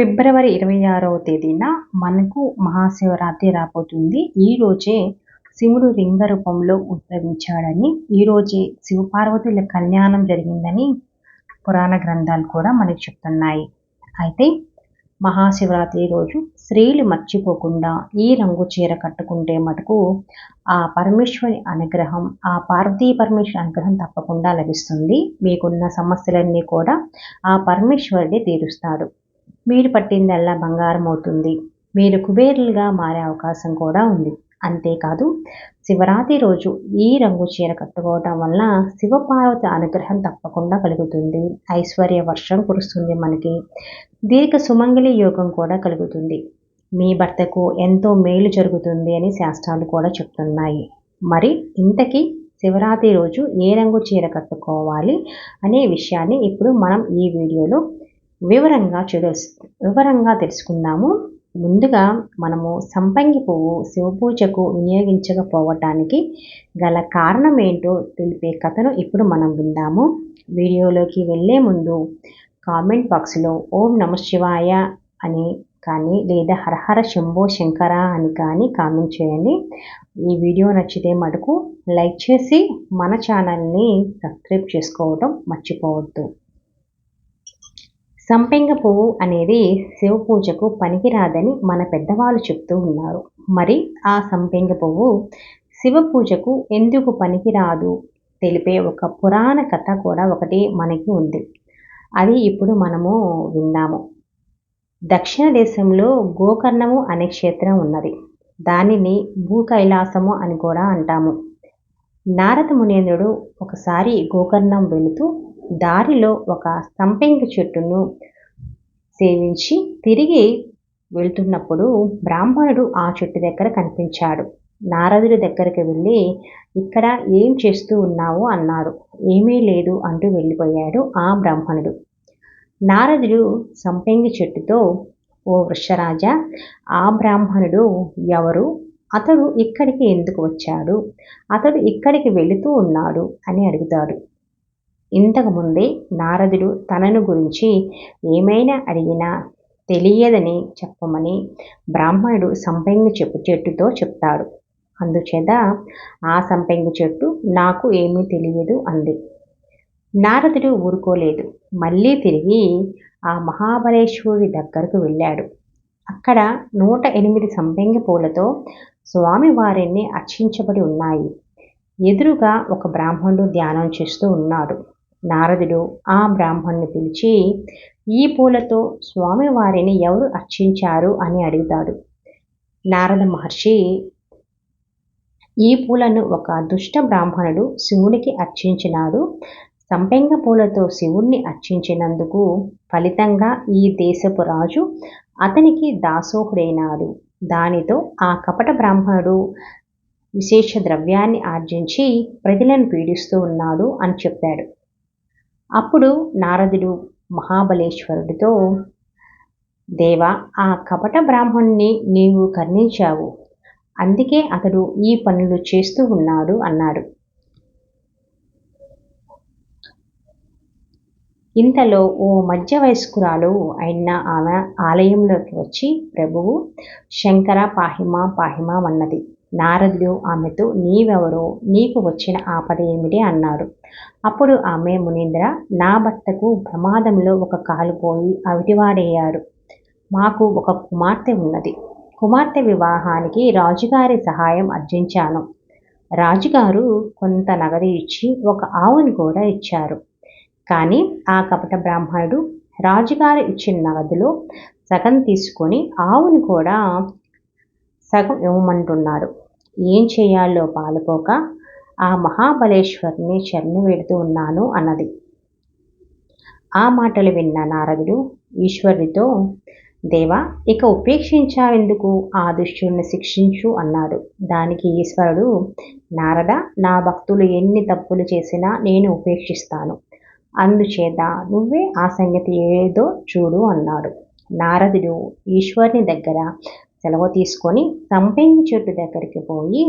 ఫిబ్రవరి ఇరవై ఆరవ తేదీన మనకు మహాశివరాత్రి రాబోతుంది. ఈ రోజే శివుడు లింగ రూపంలో ఉద్భవించాడని ఈ రోజే శివపార్వతుల కళ్యాణం జరిగిందని పురాణ గ్రంథాలు కూడా మనకు చెప్తున్నాయి. అయితే మహాశివరాత్రి రోజు స్త్రీలు మర్చిపోకుండా ఈ రంగు చీర కట్టుకుంటే మటుకు ఆ పరమేశ్వరి అనుగ్రహం ఆ పార్వతీ పరమేశ్వరి అనుగ్రహం తప్పకుండా లభిస్తుంది. మీకున్న సమస్యలన్నీ కూడా ఆ పరమేశ్వరుడే తీరుస్తాడు. మీరు పట్టిందల్లా బంగారం అవుతుంది మీరు కుబేరులుగా మారే అవకాశం కూడా ఉంది. అంతేకాదు శివరాత్రి రోజు ఈ రంగు చీర కట్టుకోవటం వల్ల శివపార్వతి అనుగ్రహం తప్పకుండా కలుగుతుంది. ఐశ్వర్య వర్షం కురుస్తుంది మనకి. దీర్ఘ సుమంగళి యోగం కూడా కలుగుతుంది. మీ భర్తకు ఎంతో మేలు జరుగుతుంది అని శాస్త్రాలు కూడా చెప్తున్నాయి. మరి ఇంతకీ శివరాత్రి రోజు ఏ రంగు చీర కట్టుకోవాలి అనే విషయాన్ని ఇప్పుడు మనం ఈ వీడియోలో వివరంగా తెలుసు వివరంగా తెలుసుకుందాము. ముందుగా మనము సంపంగి పువ్వు శివపూజకు వినియోగించకపోవటానికి గల కారణం ఏంటో తెలిపే కథను ఇప్పుడు మనం విందాము. వీడియోలోకి వెళ్ళే ముందు కామెంట్ బాక్స్లో ఓం నమ శివాయ అని కానీ లేదా హరహర శంభో శంకర అని కానీ కామెంట్ చేయండి. ఈ వీడియో నచ్చితే మటుకు లైక్ చేసి మన ఛానల్ని సబ్స్క్రైబ్ చేసుకోవడం మర్చిపోవద్దు. సంపెంగ పువ్వు అనేది శివ పూజకు పనికిరాదని మన పెద్దవాళ్ళు చెప్తూ ఉన్నారు. మరి ఆ సంపెంగ పువ్వు శివ పూజకు ఎందుకు పనికిరాదు? తెలిపే ఒక పురాణ కథ కూడా ఒకటి మనకి ఉంది. అది ఇప్పుడు మనము విన్నాము దక్షిణ దేశంలో గోకర్ణము అనే క్షేత్రం ఉన్నది. దానిని భూ కైలాసము అని కూడా అంటాము. నారద మునేంద్రుడు ఒకసారి గోకర్ణం వెళుతూ దారిలో ఒక సంపెంగ చెట్టును సేవించి తిరిగి వెళ్తున్నప్పుడు బ్రాహ్మణుడు ఆ చెట్టు దగ్గర కనిపించాడు. నారదుడి దగ్గరికి వెళ్ళి ఇక్కడ ఏం చేస్తూ ఉన్నావు? అన్నాడు. ఏమీ లేదు అంటూ వెళ్ళిపోయాడు ఆ బ్రాహ్మణుడు. నారదుడు సంపెంగి చెట్టుతో ఓ వృషరాజ ఆ బ్రాహ్మణుడు ఎవరు? అతడు ఇక్కడికి ఎందుకు వచ్చాడు? అతడు ఇక్కడికి వెళుతూ ఉన్నాడు అని అడుగుతాడు. ఇంతకుముందే నారదుడు తనను గురించి ఏమైనా అడిగినా తెలియదని చెప్పమని బ్రాహ్మణుడు సంపెంగి చెప్పు చెట్టుతో చెప్తాడు. అందుచేత ఆ సంపెంగి చెట్టు నాకు ఏమీ తెలియదు అంది. నారదుడు ఊరుకోలేదు. మళ్ళీ తిరిగి ఆ మహాబలేశ్వరుడి దగ్గరకు వెళ్ళాడు. అక్కడ నూట ఎనిమిది సంపెంగి పూలతో స్వామివారిని అర్చించబడి ఉన్నాయి. ఎదురుగా ఒక బ్రాహ్మణుడు ధ్యానం చేస్తూ ఉన్నాడు. నారదుడు ఆ బ్రాహ్మణ్ణి పిలిచి ఈ పూలతో స్వామివారిని ఎవరు అర్చించారు? అని అడుగుతాడు. నారద మహర్షి ఈ పూలను ఒక దుష్ట బ్రాహ్మణుడు శివునికి అర్చించినాడు. సంపెంగ పూలతో శివుణ్ణి అర్చించినందుకు ఫలితంగా ఈ దేశపు రాజు అతనికి దాసోహుడైనాడు. దానితో ఆ కపట బ్రాహ్మణుడు విశేష ద్రవ్యాన్ని ఆర్జించి ప్రజలను పీడిస్తూ ఉన్నాడు అని చెప్పాడు అప్పుడు నారదుడు మహాబలేశ్వరుడితో దేవ ఆ కపట బ్రాహ్మణ్ణి నీవు కర్ణించావు. అందుకే అతడు ఈ పనులు చేస్తూ ఉన్నాడు అన్నాడు. ఇంతలో ఓ మధ్య వయస్కురాలు అయిన ఆమె ఆలయంలోకి వచ్చి ప్రభువు శంకర పాహిమా పాహిమా అన్నది. నారదుడు ఆమెతో నీవెవరో? నీకు వచ్చిన ఆపద ఏమిటి? అన్నాడు. అప్పుడు ఆమె మునీంద్ర నా భర్తకు ప్రమాదంలో ఒక కాలు పోయి అవిటివాడయ్యాడు. మాకు ఒక కుమార్తె ఉన్నది. కుమార్తె వివాహానికి రాజుగారి సహాయం అర్జించాను. రాజుగారు కొంత నగదు ఇచ్చి ఒక ఆవును కూడా ఇచ్చారు. కానీ ఆ కపట బ్రాహ్మణుడు రాజుగారు ఇచ్చిన నగదులో సగం తీసుకొని ఆవును కూడా సగం ఇవ్వమంటున్నాడు. ఏం చేయాలో పాలుపోక ఆ మహాబలేశ్వరిని శరణు వేడుతూ ఉన్నాను అన్నది. ఆ మాటలు విన్న నారదుడు ఈశ్వరుడితో దేవా ఇక ఉపేక్షించావెందుకు? ఆ దుష్టుడిని శిక్షించు అన్నాడు. దానికి ఈశ్వరుడు నారద నా భక్తులు ఎన్ని తప్పులు చేసినా నేను ఉపేక్షిస్తాను. అందుచేత నువ్వే ఆ సంగతి ఏదో చూడు అన్నాడు. నారదుడు ఈశ్వరుని దగ్గర సెలవు తీసుకొని సంపెంగి చెట్టు దగ్గరికి పోయి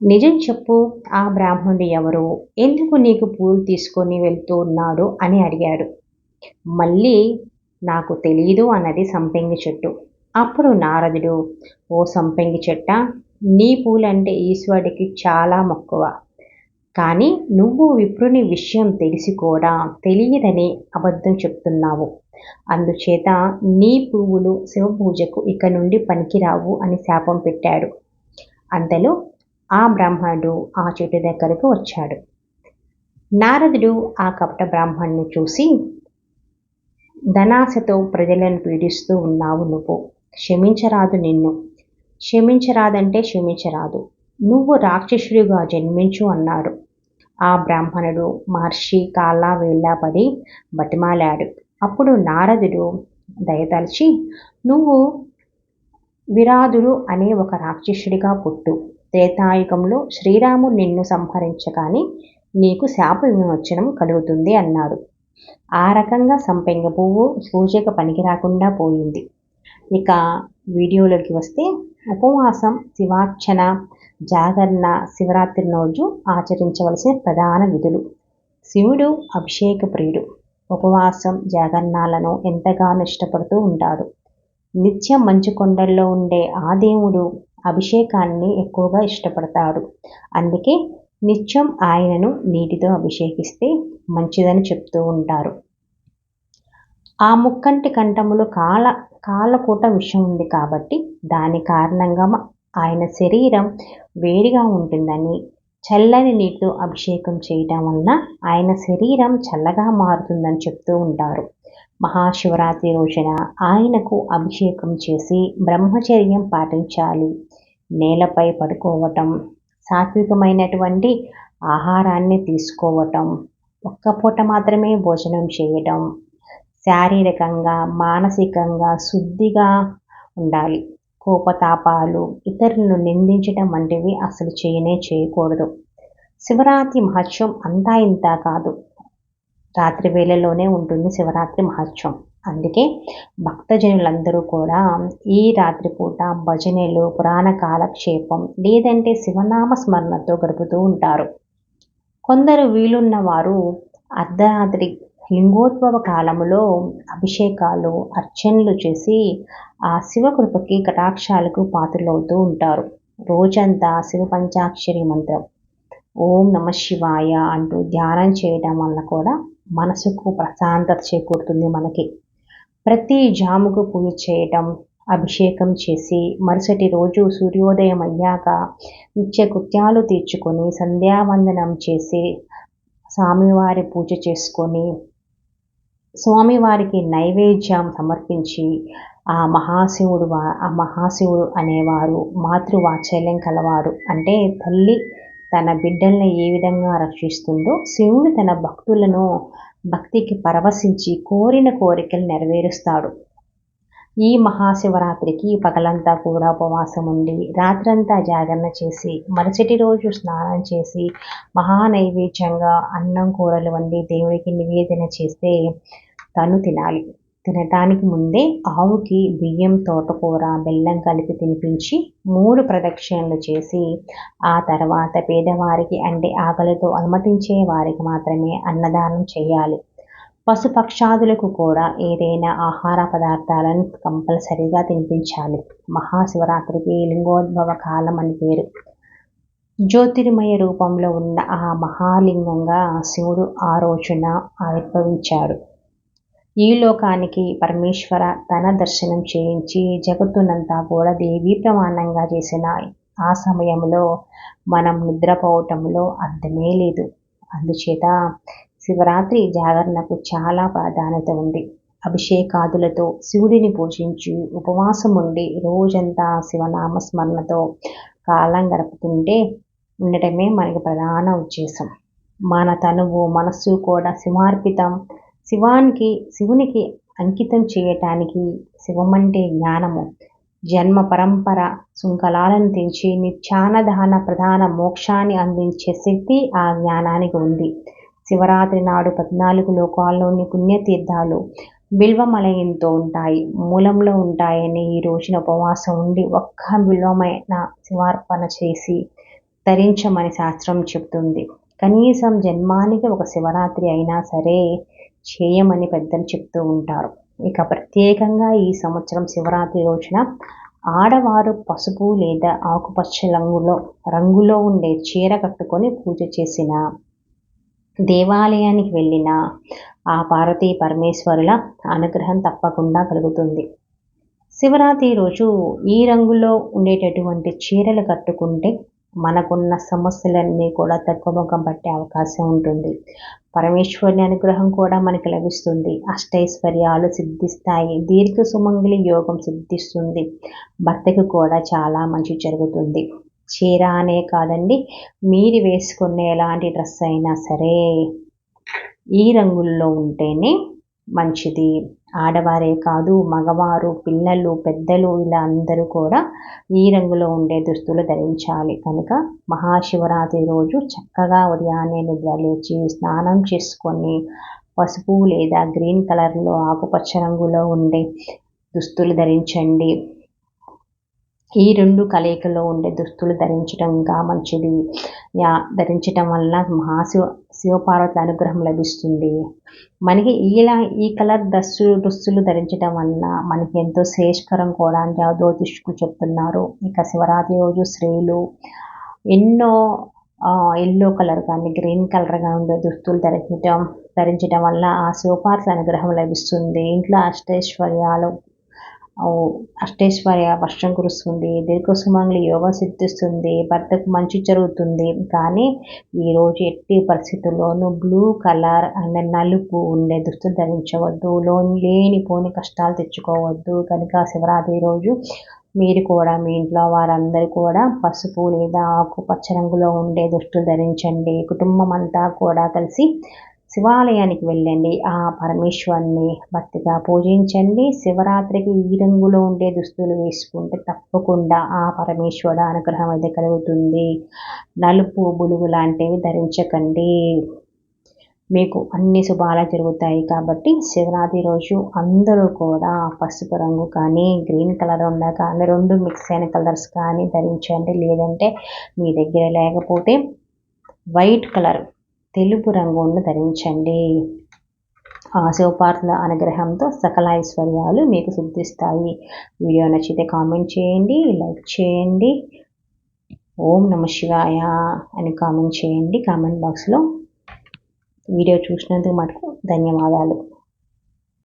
నిజం చెప్పు ఆ బ్రాహ్మణుడు ఎవరు? ఎందుకు నీకు పూలు తీసుకొని వెళ్తూ ఉన్నాడు? అని అడిగాడు. మళ్ళీ నాకు తెలీదు అన్నది సంపెంగి చెట్టు. అప్పుడు నారదుడు ఓ సంపెంగి చెట్ట నీ పూలంటే ఈశ్వరుడికి చాలా మక్కువ. కానీ నువ్వు విప్రుని విషయం తెలిసి కూడా తెలియదని అబద్ధం చెప్తున్నావు. అందుచేత నీ పువ్వులు శివపూజకు ఇక నుండి పనికిరావు అని శాపం పెట్టాడు. అంతలో ఆ బ్రాహ్మణుడు ఆ చెట్టు దగ్గరకు వచ్చాడు. నారదుడు ఆ కపట బ్రాహ్మణ్ణి చూసి ధనాశతో ప్రజలను పీడిస్తూ ఉన్నావు నువ్వు. క్షమించరాదు నిన్ను. క్షమించరాదంటే క్షమించరాదు. నువ్వు రాక్షసుడిగా జన్మించు అన్నాడు. ఆ బ్రాహ్మణుడు మహర్షి కాలా వేళ్ళ పడి బతిమాలాడు. అప్పుడు నారదుడు దయతలిచి నువ్వు విరాధుడు అనే ఒక రాక్షసుడిగా పుట్టు. త్రేతాయుగంలో శ్రీరాముడు నిన్ను సంహరించగానే నీకు శాప విమోచనం కలుగుతుంది అన్నాడు. ఆ రకంగా సంపెంగ పువ్వు సూచిక పనికి రాకుండా పోయింది. ఇక వీడియోలోకి వస్తే ఉపవాసం శివార్చన జాగరణ శివరాత్రి రోజు ఆచరించవలసిన ప్రధాన విధులు. శివుడు అభిషేక ప్రియుడు. ఉపవాసం జాగరణాలను ఎంతగానో ఇష్టపడుతూ ఉంటాడు. నిత్యం మంచు కొండల్లో ఉండే ఆ దేవుడు అభిషేకాన్ని ఎక్కువగా ఇష్టపడతాడు. అందుకే నిత్యం ఆయనను నీటితో అభిషేకిస్తే మంచిదని చెప్తూ ఉంటారు. ఆ ముక్కంటి కంఠములు కాల కాలకూట విషం ఉంది కాబట్టి దాని కారణంగా ఆయన శరీరం వేడిగా ఉంటుందని చల్లని నీటితో అభిషేకం చేయటం వలన ఆయన శరీరం చల్లగా మారుతుందని చెప్తూ ఉంటారు. మహాశివరాత్రి రోజున ఆయనకు అభిషేకం చేసి బ్రహ్మచర్యం పాటించాలి. నేలపై పడుకోవటం సాత్వికమైనటువంటి ఆహారాన్ని తీసుకోవటం ఒక్క పూట మాత్రమే భోజనం చేయటం శారీరకంగా మానసికంగా శుద్ధిగా ఉండాలి. కోపతాపాలు ఇతరులను నిందించడం వంటివి అసలు చేయనే చేయకూడదు. శివరాత్రి మహత్యం అంతా ఇంత కాదు. రాత్రి వేళలోనే ఉంటుంది శివరాత్రి మహత్యం. అందుకే భక్తజనులందరూ కూడా ఈ రాత్రిపూట భజనలు పురాణ కాలక్షేపం లేదంటే శివనామ స్మరణతో గడుపుతూ ఉంటారు. కొందరు వీలున్న వారు అర్ధరాత్రి లింగోద్భవ కాలములో అభిషేకాలు అర్చనలు చేసి ఆ శివకృపకి కటాక్షాలకు పాత్రలవుతూ ఉంటారు. రోజంతా శివ పంచాక్షరి మంత్రం. ఓం నమ శివాయ అంటూ ధ్యానం చేయడం వల్ల కూడా మనసుకు ప్రశాంతత చేకూరుతుంది మనకి. ప్రతి జాముకు పూజ చేయటం అభిషేకం చేసి మరుసటి రోజు సూర్యోదయం అయ్యాక నిత్య కృత్యాలు తీర్చుకొని సంధ్యావందనం చేసి స్వామివారి పూజ చేసుకొని స్వామివారికి నైవేద్యం సమర్పించి ఆ మహాశివుడు వా ఆ మహాశివుడు అనేవారు మాతృవాత్సల్యం కలవారు. అంటే తల్లి తన బిడ్డల్ని ఏ విధంగా రక్షిస్తుందో శివుడు తన భక్తులను భక్తికి పరవశించి కోరిన కోరికలు నెరవేరుస్తాడు. ఈ మహాశివరాత్రికి పగలంతా కూడా ఉపవాసం ఉండి రాత్రంతా జాగరణ చేసి మరుసటి రోజు స్నానం చేసి మహానైవేద్యంగా అన్నం కూరలు వండి దేవుడికి నివేదన చేస్తే తను తినాలి. తినటానికి ముందే ఆవుకి బియ్యం తోటకూర బెల్లం కలిపి తినిపించి మూడు ప్రదక్షిణలు చేసి ఆ తర్వాత పేదవారికి అంటే ఆకలితో అనుమతించే వారికి మాత్రమే అన్నదానం చేయాలి. పశుపక్షాదులకు కూడా ఏదైనా ఆహార పదార్థాలను కంపల్సరీగా తినిపించాలి. మహాశివరాత్రికి లింగోద్భవ కాలం అని పేరు. జ్యోతిర్మయ రూపంలో ఉన్న ఆ మహాలింగంగా శివుడు ఆ రోజున ఆవిర్భవించాడు. ఈ లోకానికి పరమేశ్వర తన దర్శనం చేయించి జగత్తునంతా కూడా దేవీ ప్రమాణంగా చేసిన ఆ సమయంలో మనం నిద్రపోవటంలో అర్థమే లేదు. అందుచేత శివరాత్రి జాగరణకు చాలా ప్రాధాన్యత ఉంది. అభిషేకాదులతో శివుడిని పూజించి ఉపవాసం ఉండి రోజంతా శివనామ స్మరణతో కాలం గడుపుతుంటే ఉండటమే మనకి ప్రధాన ఉద్దేశం. మన తనువు మనస్సు కూడా శివార్పితం. శివానికి శివునికి అంకితం చేయటానికి శివమంటే జ్ఞానము. జన్మ పరంపర శృంఖలాలను తెంచి నిత్యానదాన ప్రధాన మోక్షాన్ని అందించే శక్తి ఆ జ్ఞానానికి ఉంది. శివరాత్రి నాడు పద్నాలుగు లోకాల్లోని పుణ్యతీర్థాలు బిల్వమలయంతో ఉంటాయి. మూలంలో ఉంటాయని ఈ రోజున ఉపవాసం ఉండి ఒక్క బిల్వమైన శివార్పణ చేసి తరించమని శాస్త్రం చెప్తుంది కనీసం జన్మానికి ఒక శివరాత్రి అయినా సరే చేయమని పెద్దలు చెప్తూ ఉంటారు. ఇక ప్రత్యేకంగా ఈ సంవత్సరం శివరాత్రి రోజున ఆడవారు పసుపు లేదా ఆకుపచ్చ రంగులో రంగులో ఉండే చీర కట్టుకొని పూజ చేసిన దేవాలయానికి వెళ్ళిన ఆ పార్వతీ పరమేశ్వరుల అనుగ్రహం తప్పకుండా కలుగుతుంది. శివరాత్రి రోజు ఈ రంగులో ఉండేటటువంటి చీరలు కట్టుకుంటే మనకున్న సమస్యలన్నీ కూడా తగ్గుముఖం పట్టే అవకాశం ఉంటుంది. పరమేశ్వరుని అనుగ్రహం కూడా మనకి లభిస్తుంది. అష్టైశ్వర్యాలు సిద్ధిస్తాయి. దీర్ఘ సుమంగిలి యోగం సిద్ధిస్తుంది. భర్తకు కూడా చాలా మంచి జరుగుతుంది. చీర అనే కాదండి. మీరు వేసుకునే ఎలాంటి డ్రెస్ అయినా సరే ఈ రంగుల్లో ఉంటేనే మంచిది. ఆడవారే కాదు మగవారు పిల్లలు పెద్దలు ఇలా అందరూ కూడా ఈ రంగులో ఉండే దుస్తులు ధరించాలి. కనుక మహాశివరాత్రి రోజు చక్కగా ఉదయాన్నే నిద్ర లేచి స్నానం చేసుకొని పసుపు లేదా గ్రీన్ కలర్లో ఆకుపచ్చ రంగులో ఉండే దుస్తులు ధరించండి. ఈ రెండు కలయికలో ఉండే దుస్తులు ధరించడం ఇంకా మంచిది. యా ధరించటం వల్ల మహాశివ శివపార్వతుల అనుగ్రహం లభిస్తుంది. మనకి ఇలా ఈ కలర్ దుస్తులు దుస్తులు ధరించడం వల్ల మనకి ఎంతో శ్రేష్కరం కూడా అని జ్యోతిష్కులు చెప్తున్నారు. ఇక శివరాత్రి రోజు స్త్రీలు ఎన్నో ఎల్లో కలర్ కానీ గ్రీన్ కలర్గా ఉండే దుస్తులు ధరించడం ధరించడం వల్ల ఆ శివపార్వతుల అనుగ్రహం లభిస్తుంది. ఇంట్లో అష్టైశ్వర్యాలు అష్టైశ్వర్య వర్షం కురుస్తుంది దీర్ఘసుమంగళి యోగం సిద్ధిస్తుంది భర్తకు మంచి జరుగుతుంది. కానీ ఈరోజు ఎట్టి పరిస్థితుల్లోనూ బ్లూ కలర్ అండ్ నలుపు ఉండే దుస్తులు ధరించవద్దు. లోని లేనిపోని కష్టాలు తెచ్చుకోవద్దు. కనుక శివరాత్రి రోజు మీరు కూడా మీ ఇంట్లో వారందరూ కూడా పసుపు లేదా ఆకుపచ్చ రంగులో ఉండే దుస్తులు ధరించండి. కుటుంబం అంతా కూడా కలిసి శివాలయానికి వెళ్ళండి. ఆ పరమేశ్వరుని భక్తిగా పూజించండి. శివరాత్రికి ఈ రంగులో ఉండే దుస్తులు వేసుకుంటే తప్పకుండా ఆ పరమేశ్వర అనుగ్రహం అయితే కలుగుతుంది. నలుపు బులుగు లాంటివి ధరించకండి. మీకు అన్ని శుభాలు జరుగుతాయి కాబట్టి శివరాత్రి రోజు అందరూ కూడా పసుపు రంగు కానీ గ్రీన్ కలర్ ఉన్న కానీ రెండు మిక్స్ అయిన కలర్స్ కానీ ధరించండి. లేదంటే మీ దగ్గర లేకపోతే వైట్ కలర్ తెలుపు రంగును ధరించండి. ఆ శివపార్ల అనుగ్రహంతో సకల ఐశ్వర్యాలు మీకు సిద్ధిస్తాయి. వీడియో నచ్చితే కామెంట్ చేయండి లైక్ చేయండి. ఓం నమ శివాయ అని కామెంట్ చేయండి. కామెంట్ బాక్స్లో వీడియో చూసినందుకు మటుకు ధన్యవాదాలు.